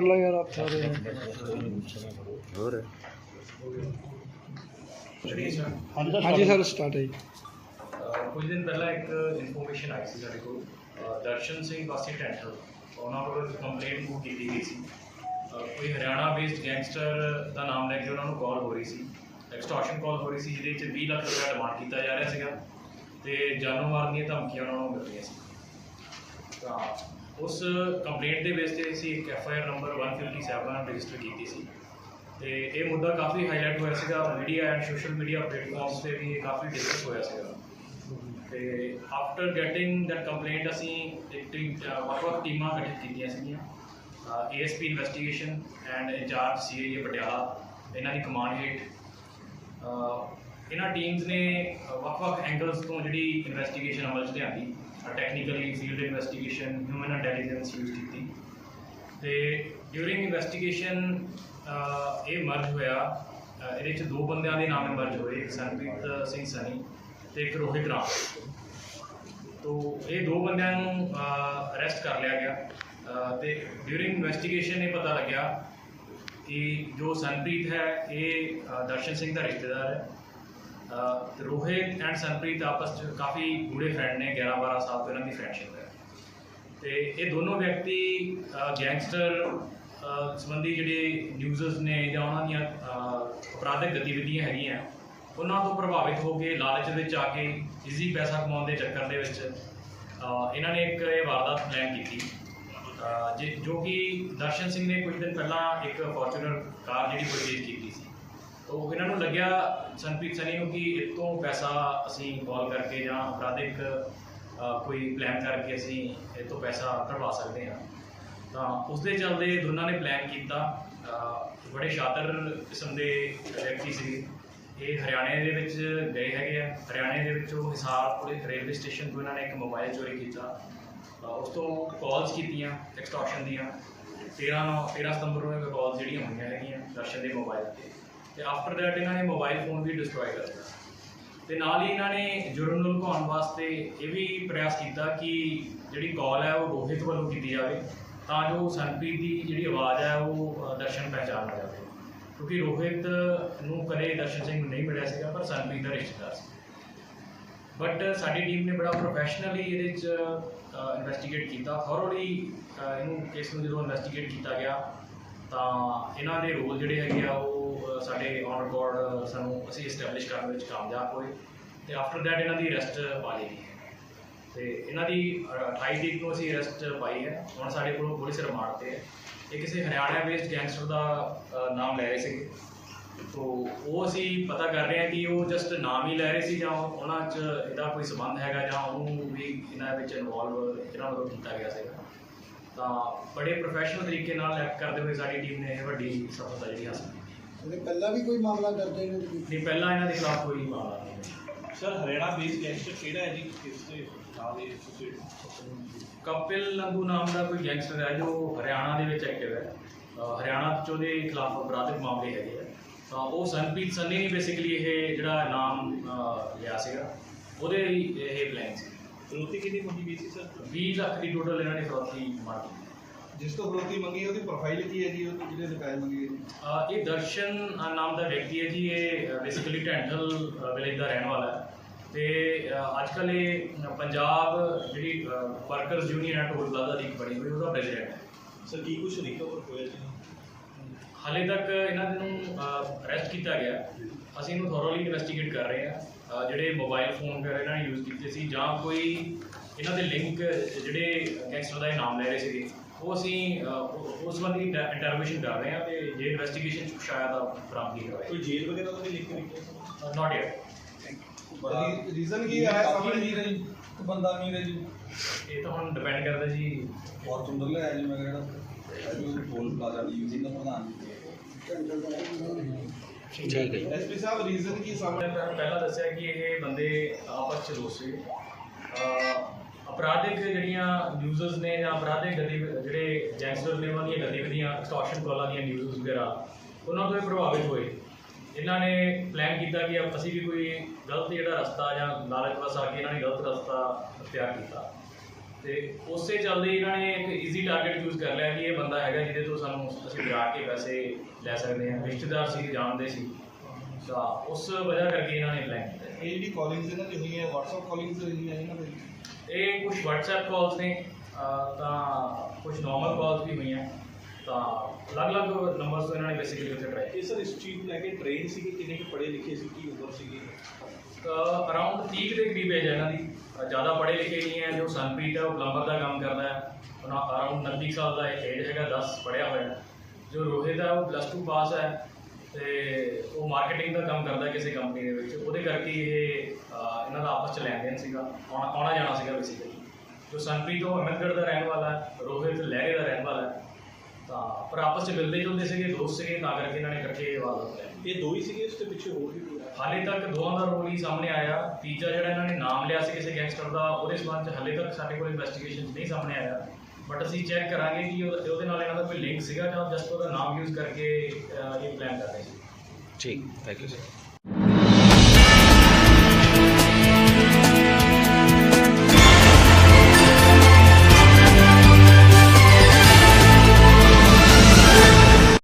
ਕਰਾਂ ਲਾ ਯਾਰ ਆਪ ਸਾਰੇ। ਹੋਰ? ਹਾਂਜੀ ਸਰ ਸਟਾਰਟ ਹੈ ਜੀ। ਕੁਝ ਦਿਨ ਪਹਿਲਾਂ ਇੱਕ ਇਨਫੋਰਮੇਸ਼ਨ ਆਈ ਸੀ ਸਾਡੇ ਕੋਲ। ਦਰਸ਼ਨ ਸਿੰਘ ਵਾਸੀ ਟੈਂਟਰ ਉਹਨਾਂ ਕੋਲ ਕੰਪਲੇਂਟ ਬੁੱਕ ਕੀਤੀ ਗਈ ਸੀ। ਕੋਈ ਹਰਿਆਣਾ ਬੇਸਡ ਗੈਂਗਸਟਰ ਦਾ ਨਾਮ ਲੈ ਕੇ ਉਹਨਾਂ ਨੂੰ ਕਾਲ ਹੋ ਰਹੀ ਸੀ। ਐਕਸਟੋਰਸ਼ਨ ਕਾਲ ਹੋ ਰਹੀ ਸੀ ਜਿਹਦੇ ਵਿੱਚ 20 ਲੱਖ ਰੁਪਏ ਡਿਮਾਂਡ ਕੀਤਾ ਜਾ ਰਿਹਾ ਸੀਗਾ। ਤੇ ਜਾਨੋਂ ਮਾਰਨ ਦੀਆਂ ਧਮਕੀਆਂ ਉਹਨਾਂ ਨੂੰ ਮਿਲ ਰਹੀਆਂ ਸੀ। ਤਾਂ ਉਸ ਕੰਪਲੇਂਟ ਦੇ ਬੇਸ ਤੇ ਅਸੀਂ ਇੱਕ F I R number 157 register ਕੀਤੀ ਸੀ। ਤੇ ਇਹ ਮੁੱਦਾ ਕਾਫੀ ਹਾਈਲਾਈਟ ਹੋਇਆ ਸੀਗਾ। Media and social media platforms ਤੇ ਵੀ ਇਹ ਕਾਫੀ ਡਿਸਕਸ ਹੋਇਆ ਸੀਗਾ। ਤੇ ਆਫਟਰ ਗੈਟਿੰਗ ਦੈਟ ਕੰਪਲੇਂਟ ਅਸੀਂ ਇੱਕ ਟੀਮ ਵੱਖ-ਵੱਖ ਟੀਮਾਂ ਗਠਿਤ ਕੀਤੀਆਂ ਸੀਗੀਆਂ। ASP investigation and incharge CIA Patiala, ਇਹਨਾਂ ਦੀ ਕਮਾਂਡ ਹੇਠ ਇਹਨਾਂ ਟੀਮਸ ਨੇ ਵੱਖ-ਵੱਖ ਐਂਗਲਸ ਤੋਂ ਜਿਹੜੀ ਇਨਵੈਸਟੀਗੇਸ਼ਨ ਅਮਲ 'ਚ ਲਿਆਂਦੀ। Technically field investigation human intelligence use ਕੀਤੀ। ਤੇ ਡਿਊਰਿੰਗ ਇਨਵੈਸਟੀਗੇਸ਼ਨ ਇਹ ਮਰਜ ਹੋਇਆ। ਇਹਦੇ ਵਿੱਚ ਦੋ ਬੰਦਿਆਂ ਦੇ ਨਾਮ ਮਰਜ ਹੋਏ, ਇੱਕ ਸੰਪ੍ਰੀਤ ਸਿੰਘ ਸਨੀ ਤੇ ਇੱਕ ਰੋਹਿਤ ਰਾਮ। ਤੋ ਇਹ ਦੋ ਬੰਦਿਆਂ ਨੂੰ ਅਰੈਸਟ ਕਰ ਲਿਆ ਗਿਆ। ਅਹ, ਤੇ ਡਿਊਰਿੰਗ ਇਨਵੈਸਟੀਗੇਸ਼ਨ ਇਹ ਪਤਾ ਲੱਗਿਆ ਕਿ ਜੋ ਸੰਪ੍ਰੀਤ ਹੈ, ਇਹ ਦਰਸ਼ਨ ਸਿੰਘ ਦਾ ਰਿਸ਼ਤੇਦਾਰ ਹੈ। ਰੋਹਿਤ ਐਂਡ ਸੰਪ੍ਰੀਤ ਆਪਸ ਵਿੱਚ ਕਾਫੀ ਗੂੜੇ ਫਰੈਂਡ ਨੇ 11 12 ਸਾਲ ਤੋਂ ਇਹਨਾਂ ਦੀ ਫਰੈਂਡਸ਼ਿਪ ਹੈ। ਤੇ ਇਹ ਦੋਨੋਂ ਵਿਅਕਤੀ ਗੈਂਗਸਟਰ ਸੰਬੰਧੀ ਜਿਹੜੇ ਨਿਊਜ਼ਰਸ ਨੇ ਜਾਂ ਉਹਨਾਂ ਦੀਆਂ ਅਪਰਾਧਿਕ ਗਤੀਵਿਧੀਆਂ ਹੈਗੀਆਂ, ਉਹਨਾਂ ਤੋਂ ਪ੍ਰਭਾਵਿਤ ਹੋ ਕੇ ਲਾਲਚ ਵਿੱਚ ਆ ਕੇ ਈਜ਼ੀ ਪੈਸਾ ਕਮਾਉਣ ਦੇ ਚੱਕਰ ਦੇ ਵਿੱਚ ਇਹਨਾਂ ਨੇ ਇੱਕ ਇਹ ਵਾਰਦਾਤ ਪਲਾਨ ਕੀਤੀ। ਜੇ, ਜੋ ਕਿ ਦਰਸ਼ਨ ਸਿੰਘ ਨੇ ਕੁਝ ਦਿਨ ਪਹਿਲਾਂ ਇੱਕ ਫੋਰਚੂਨਰ ਕਾਰ ਜਿਹੜੀ ਪਰਚੇਜ਼ ਕੀਤੀ ਸੀ। ਉਹ ਇਹਨਾਂ ਨੂੰ ਲੱਗਿਆ ਸੰਪ੍ਰੀਤ ਸਨੀ ਨੂੰ ਕਿ ਇਹ ਤੋਂ ਪੈਸਾ ਅਸੀਂ ਕਾਲ ਕਰਕੇ ਜਾਂ ਅਪਰਾਧਿਕ ਕੋਈ ਪਲਾਨ ਕਰਕੇ ਅਸੀਂ ਇਹ ਤੋਂ ਪੈਸਾ ਕਢਵਾ ਸਕਦੇ ਹਾਂ। ਤਾਂ ਉਸ ਦੇ ਚੱਲਦੇ ਦੋਨਾਂ ਨੇ ਪਲਾਨ ਕੀਤਾ। ਬੜੇ ਸ਼ਾਤਰ ਕਿਸਮ ਦੇ ਵਿਅਕਤੀ ਸੀ। ਇਹ ਹਰਿਆਣੇ ਦੇ ਵਿੱਚ ਗਏ ਹੈਗੇ ਆ। ਹਰਿਆਣੇ ਦੇ ਵਿੱਚ ਉਹ ਹਿਸਾਰ ਪੁਲਿਸ ਰੇਲਵੇ ਸਟੇਸ਼ਨ ਤੋਂ ਇਹਨਾਂ ਨੇ ਇੱਕ ਮੋਬਾਈਲ ਚੋਰੀ ਕੀਤਾ। ਉਸ ਤੋਂ ਕਾਲਸ ਕੀਤੀਆਂ ਐਕਸਟੋਰਸ਼ਨ ਦੀਆਂ। 13 ਨੂੰ 13 ਸਤੰਬਰ ਨੂੰ ਇਹ ਕਾਲਸ ਜਿਹੜੀਆਂ ਹੋਈਆਂ ਹੈਗੀਆਂ ਦਰਸ਼ਨ ਦੇ ਮੋਬਾਈਲ ਤੇ। ਤੇ ਆਫਟਰ ਦੈਟ ਇਹਨਾਂ ਨੇ ਮੋਬਾਈਲ ਫੋਨ ਵੀ ਡਿਸਟਰੋਏ ਕਰ ਦਿੱਤਾ। ਤੇ ਨਾਲ ਹੀ ਇਹਨਾਂ ਨੇ ਜੁਰਮ ਨੂੰ ਲੁਕਾਉਣ ਵਾਸਤੇ ਇਹ ਵੀ ਪ੍ਰਯਾਸ ਕੀਤਾ ਕਿ ਜਿਹੜੀ ਕਾਲ ਹੈ ਉਹ ਰੋਹਿਤ ਵੱਲੋਂ ਕੀਤੀ ਜਾਵੇ ਤਾਂ ਜੋ ਸੰਪ੍ਰੀਤ ਦੀ ਜਿਹੜੀ ਆਵਾਜ਼ ਹੈ ਉਹ ਦਰਸ਼ਨ ਪਹਿਚਾਣ ਜਾਵੇ। ਕਿਉਂਕਿ ਰੋਹਿਤ ਨੂੰ ਕਦੇ ਦਰਸ਼ਨ ਸਿੰਘ ਨੂੰ ਨਹੀਂ ਮਿਲਿਆ ਸੀਗਾ, ਪਰ ਸੰਪ੍ਰੀਤ ਦਾ ਰਿਸ਼ਤੇਦਾਰ ਸੀ। ਬਟ ਸਾਡੀ ਟੀਮ ਨੇ ਬੜਾ ਪ੍ਰੋਫੈਸ਼ਨਲੀ ਇਹਦੇ ਚ ਇਨਵੈਸਟੀਗੇਟ ਕੀਤਾ। ਥੋਰੋਲੀ ਇਹਨੂੰ ਕੇਸ ਨੂੰ ਜਦੋਂ ਇਨਵੈਸਟੀਗੇਟ ਕੀਤਾ ਗਿਆ ਤਾਂ ਇਹਨਾਂ ਦੇ ਰੋਲ ਜਿਹੜੇ ਹੈਗੇ ਆ ਉਹ ਸਾਡੇ ਔਨ ਰਿਕਾਰਡ ਸਾਨੂੰ ਅਸੀਂ ਐਸਟੈਬਲਿਸ਼ ਕਰਨ ਵਿੱਚ ਕਾਮਯਾਬ ਹੋਏ ਤੇ ਆਫਟਰ ਦੈਟ ਇਹਨਾਂ ਦੀ ਅਰੈਸਟ ਪਾ ਲਈ ਗਈ। ਤੇ ਇਹਨਾਂ ਦੀ ਅ, 28 ਤਰੀਕ ਨੂੰ ਅਸੀਂ ਅਰੈਸਟ ਪਾਈ ਹੈ। ਹੁਣ ਸਾਡੇ ਕੋਲ ਪੁਲਿਸ ਰਿਮਾਂਡ ਤੇ ਹੈ। ਇਹ ਕਿਸੇ ਹਰਿਆਣਾ ਬੇਸਡ ਗੈਂਗਸਟਰ ਦਾ ਨਾਮ ਲੈ ਰਹੇ ਸੀਗੇ। ਤੋ ਉਹ ਅਸੀਂ ਪਤਾ ਕਰ ਰਹੇ ਹਾਂ ਕਿ ਉਹ ਜਸਟ ਨਾਮ ਹੀ ਲੈ ਰਹੇ ਸੀ ਜਾਂ ਉਹਨਾਂ 'ਚ ਇਹਦਾ ਕੋਈ ਸੰਬੰਧ ਹੈਗਾ ਜਾਂ ਉਹਨੂੰ ਵੀ ਇਹਨਾਂ ਵਿੱਚ ਇਨਵੋਲਵ ਇਹਨਾਂ ਵੱਲੋਂ ਕੀਤਾ ਗਿਆ ਸੀਗਾ। ਤਾਂ ਬੜੇ ਪ੍ਰੋਫੈਸ਼ਨਲ ਤਰੀਕੇ ਨਾਲ ਐਕਟ ਕਰਦੇ ਹੋਏ ਸਾਡੀ ਟੀਮ ਨੇ ਇਹ ਵੱਡੀ ਸਫਲਤਾ ਜਿਹੜੀ ਹਾਸਲ ਕੀਤੀ। ਇਹਦੇ ਪਹਿਲਾਂ ਵੀ ਕੋਈ ਮਾਮਲਾ ਦਰਜ ਹੈ ਇਹਨਾਂ ਦੇ ਨਹੀਂ ਪਹਿਲਾਂ ਇਹਨਾਂ ਦੇ ਖਿਲਾਫ ਕੋਈ ਮਾਮਲਾ ਨਹੀਂ ਹੈ। ਸਰ ਹਰਿਆਣਾ ਬੇਸ ਗੈਂਗਸਟਰ ਕਿਹੜਾ ਹੈ ਜੀ? ਕਿਸ ਦੇ ਨਾਲ ਇਹ ਐਸੋਸੀਏਟ ਕਪਿਲ ਲੰਗੂ ਨਾਮ ਦਾ ਕੋਈ ਗੈਂਗਸਟਰ ਹੈ ਜੋ ਹਰਿਆਣਾ ਦੇ ਵਿੱਚ ਐਕਟਿਵ ਹੈ। ਹਰਿਆਣਾ 'ਚ ਉਹਦੇ ਖਿਲਾਫ ਅਪਰਾਧਿਕ ਮਾਮਲੇ ਹੈਗੇ ਆ। ਤਾਂ ਉਹ ਸੰਪੀਤ ਸੰਨੀ ਨੇ ਬੇਸਿਕਲੀ ਇਹ ਜਿਹੜਾ ਨਾਮ ਲਿਆ ਸੀਗਾ। ਉਹਦੇ ਹੀ ਇਹ ਪਲਾਨ ਸੀ। ਫਰੋਤੀ ਕਿੰਨੀ ਮੰਗੀ ਗਈ ਸੀ ਸਰ? 20 ਲੱਖ ਦੀ ਟੋਟਲ ਇਹਨਾਂ ਨੇ ਫਰੋਤੀ ਮਾਰੀ। ਜਿਸ ਤੋਂ ਫਰੋਤੀ ਮੰਗੀ ਉਹਦੀ ਪ੍ਰੋਫਾਈਲ ਕੀ ਹੈ ਜੀ? ਉਹ ਜਿਹੜੇ ਰੁਪਏ ਮੰਗੇ ਅਹ ਇਹ ਦਰਸ਼ਨ ਨਾਮ ਦਾ ਵਿਅਕਤੀ ਹੈ ਜੀ ਇਹ ਬੇਸਿਕਲੀ ਢੈਂਠਲ ਵਿਲੇਜ ਦਾ ਰਹਿਣ ਵਾਲਾ ਹੈ। ਤੇ ਅੱਜ ਕੱਲ੍ਹ ਇਹ ਪੰਜਾਬ ਜਿਹੜੀ ਵਰਕਰਸ ਯੂਨੀਅਨ ਹੈ ਟੋਲ ਪਲਾਜ਼ਾ ਦੀ ਇੱਕ ਬਣੀ ਹੋਈ ਉਹਦਾ ਪ੍ਰੈਜ਼ੀਡੈਂਟ ਹੈ। ਸਰ ਕੀ ਕੁਝ ਰਿਕਵਰ ਹੋਇਆ ਜੀ? ਹਾਲੇ ਤੱਕ ਇਹਨਾਂ ਨੂੰ ਅਰੈਸਟ ਕੀਤਾ ਗਿਆ। ਅਸੀਂ ਇਹਨੂੰ ਥੋਰੋਲੀ ਇਨਵੈਸਟੀਗੇਟ ਕਰ ਰਹੇ ਹਾਂ। ਜਿਹੜੇ ਮੋਬਾਈਲ ਫੋਨ ਵਗੈਰਾ ਇਹਨਾਂ ਨੇ ਯੂਜ਼ ਕੀਤੇ ਸੀ ਜਾਂ ਕੋਈ ਇਹਨਾਂ ਦੇ ਲਿੰਕ ਜਿਹੜੇ ਗੈਂਗਸਟਰ ਦਾ ਨਾਮ ਲੈ ਰਹੇ ਸੀਗੇ ਉਹ ਅਸੀਂ ਉਸ ਸੰਬੰਧੀ ਇੰਟਰੋਗੇਸ਼ਨ ਕਰ ਰਹੇ ਹਾਂ ਤੇ ਜੇ ਇਨਵੈਸਟੀਗੇਸ਼ਨ ਚ ਸ਼ਾਇਦ ਆ ਬਰਾਮਦੀ ਹੋਵੇ ਕੋਈ ਜੇਲ੍ਹ ਵਗੈਰਾ ਤੋਂ ਵੀ ਲਿੰਕ ਨਹੀਂ ਨਾਟ ਯet ਰੀਜ਼ਨ ਕੀ ਹੈ ਸਾਹਮਣੇ? ਜੀ। ਇੱਕ ਬੰਦਾ ਨਹੀਂ ਰਹੀ ਜੀ। ਇਹ ਤਾਂ ਹੁਣ ਡਿਪੈਂਡ ਕਰਦਾ ਜੀ। ਫੋਰਚੂਨਰ ਲੈ ਆਇਆ ਜੀ ਮੈਂ ਕਿਹੜਾ ਅਜੂ ਟੋਲ ਪਲਾਜ਼ਾ ਦੀ ਯੂਜ਼ਿੰਗ ਦਾ ਪ੍ਰਧਾਨ। ਐਸਪੀ ਸਾਹਿਬ ਰੀਜ਼ਨ ਕੀ ਸਾਹਮਣੇ ਮੈਂ ਪਹਿਲਾਂ ਦੱਸਿਆ ਕਿ ਇਹ ਬੰਦੇ ਆਪਸ ਚ ਦੋਸਤ ਅਪਰਾਧਿਕ ਜਿਹੜੀਆਂ ਨਿਊਜ਼ਸ ਨੇ ਜਾਂ ਅਪਰਾਧਿਕ ਗਤੀ, ਜਿਹੜੇ ਗੈਂਗਸਟਰ ਨੇ ਉਹਨਾਂ ਦੀਆਂ ਗਤੀਵਿਧੀਆਂ ਐਕਸਟੋਰਸ਼ਨ ਕਾਲਾਂ ਦੀਆਂ ਨਿਊਜ਼ਸ ਵਗੈਰਾ, ਉਹਨਾਂ ਤੋਂ ਇਹ ਪ੍ਰਭਾਵਿਤ ਹੋਏ। ਇਹਨਾਂ ਨੇ ਪਲਾਨ ਕੀਤਾ ਕਿ ਅਸੀਂ ਵੀ ਕੋਈ ਗਲਤ ਜਿਹੜਾ ਰਸਤਾ ਜਾਂ ਲਾਲਚ ਵਸ ਆ ਕੇ ਇਹਨਾਂ ਨੇ ਗਲਤ ਰਸਤਾ ਅਖਤਿਆਰ ਕੀਤਾ। ਤੇ ਉਸੇ ਚੱਲਦੇ ਇਹਨਾਂ ਨੇ ਇੱਕ ਈਜ਼ੀ ਟਾਰਗੇਟ ਚੂਜ਼ ਕਰ ਲਿਆ ਕਿ ਇਹ ਬੰਦਾ ਹੈਗਾ ਜਿਹਦੇ ਤੋਂ ਸਾਨੂੰ ਅਸੀਂ ਡਰਾ ਕੇ ਪੈਸੇ ਲੈ ਸਕਦੇ ਹਾਂ ਰਿਸ਼ਤੇਦਾਰ ਸੀ ਜਾਣਦੇ ਸੀ। ਤਾਂ ਉਸ ਵਜ੍ਹਾ ਕਰਕੇ ਇਹਨਾਂ ਨੇ ਪਲਾਨ ਕੀਤਾ। ਇਹ ਜਿਹੜੀ ਕਾਲਿੰਗਸ ਇਹਨਾਂ ਦੀ ਹੋਈਆਂ WhatsApp ਕਾਲਿੰਗਸ ਹੋਈਆਂ ਇਹਨਾਂ ਦੀ? ਇਹ ਕੁਝ WhatsApp ਕਾਲਸ ਨੇ ਤਾਂ ਕੁਝ ਨਾਰਮਲ ਕਾਲਸ ਵੀ ਹੋਈਆਂ। ਤਾਂ ਅਲੱਗ-ਅਲੱਗ ਨੰਬਰਸ ਤੋਂ ਇਹਨਾਂ ਨੇ ਬੇਸਿਕਲੀ ਉੱਥੇ ਟਰਾਈ ਇਹ ਸਰ ਇਸ ਚੀਜ਼ ਨੂੰ ਲੈ ਕੇ ਟ੍ਰੇਨ ਸੀਗੇ ਕਿੰਨੇ ਕੁ ਪੜ੍ਹੇ ਲਿਖੇ ਸੀ ਕੀ ਉਮਰ ਸੀਗੀ? ਅਰਾਊਂਡ 30 ਦੇ ਕਰੀਬ ਏਜ ਹੈ ਇਹਨਾਂ ਦੀ। ਜ਼ਿਆਦਾ ਪੜ੍ਹੇ ਲਿਖੇ ਨਹੀਂ ਹੈ ਜੋ ਸਨਪ੍ਰੀਤ ਹੈ, ਉਹ ਪਲੰਬਰ ਦਾ ਕੰਮ ਕਰਦਾ ਹੈ। ਉਹਨਾਂ ਅਰਾਊਂਡ 29 ਸਾਲ ਦਾ ਏਜ ਹੈਗਾ 10 ਪੜ੍ਹਿਆ ਹੋਇਆ ਜੋ ਰੋਹਿਤ ਹੈ, ਉਹ ਪਲੱਸ 2 ਪਾਸ ਹੈ, ਤੇ ਉਹ ਮਾਰਕੀਟਿੰਗ ਦਾ ਕੰਮ ਕਰਦਾ ਕਿਸੇ ਕੰਪਨੀ ਦੇ ਵਿੱਚ। ਉਹਦੇ ਕਰਕੇ ਇਹ ਇਹਨਾਂ ਦਾ ਆਪਸ ਚ ਲੈਣ ਦੇਣ ਸੀਗਾ, ਆਉਣਾ ਆਉਣਾ ਜਾਣਾ ਸੀਗਾ ਬੇਸਿਕਲੀ ਜੋ ਸਨਪ੍ਰੀਤ ਉਹ ਅਹਿਮਦਗੜ੍ਹ ਦਾ ਰਹਿਣ ਵਾਲਾ ਹੈ, ਰੋਹਿਤ ਲਹਿਰੇ ਦਾ ਰਹਿਣ ਵਾਲਾ ਹੈ। ਤਾਂ, ਪਰ ਆਪਸ ਚ ਮਿਲਦੇ ਜੁਲਦੇ ਸੀਗੇ, ਦੋਸਤ ਸੀਗੇ, ਤਾਂ ਕਰਕੇ ਇਹਨਾਂ ਨੇ ਇਕੱਠੇ ਵਾਰ ਇਹ ਦੋ ਹੀ ਸੀਗੇ ਉਸ ਦੇ ਪਿੱਛੇ ਹੋਰ ਵੀ ਹਾਲੇ ਤੱਕ ਦੋਵਾਂ ਦਾ ਰੋਲ ਹੀ ਸਾਹਮਣੇ ਆਇਆ। ਤੀਜਾ ਜਿਹੜਾ ਇਹਨਾਂ ਨੇ ਨਾਮ ਲਿਆ ਸੀ ਕਿਸੇ ਗੈਂਗਸਟਰ ਦਾ, ਉਹਦੇ ਸੰਬੰਧ ਚ ਹਾਲੇ ਤੱਕ ਸਾਡੇ ਕੋਲ ਇਨਵੈਸਟੀਗੇਸ਼ਨ ਨਹੀਂ ਸਾਹਮਣੇ ਆਇਆ। ਬਟ ਅਸੀਂ ਚੈੱਕ ਕਰਾਂਗੇ ਕਿ ਉਹਦੇ ਉਹਦੇ ਨਾਲ ਇਹਨਾਂ ਦਾ ਕੋਈ ਲਿੰਕ ਸੀਗਾ ਜਾਂ ਜਸਟ ਉਹਦਾ ਨਾਮ ਯੂਜ਼ ਕਰਕੇ ਇਹ ਪਲਾਨ ਕਰ ਰਹੇ ਸੀ। ਠੀਕ ਥੈਂਕ ਯੂ ਸਰ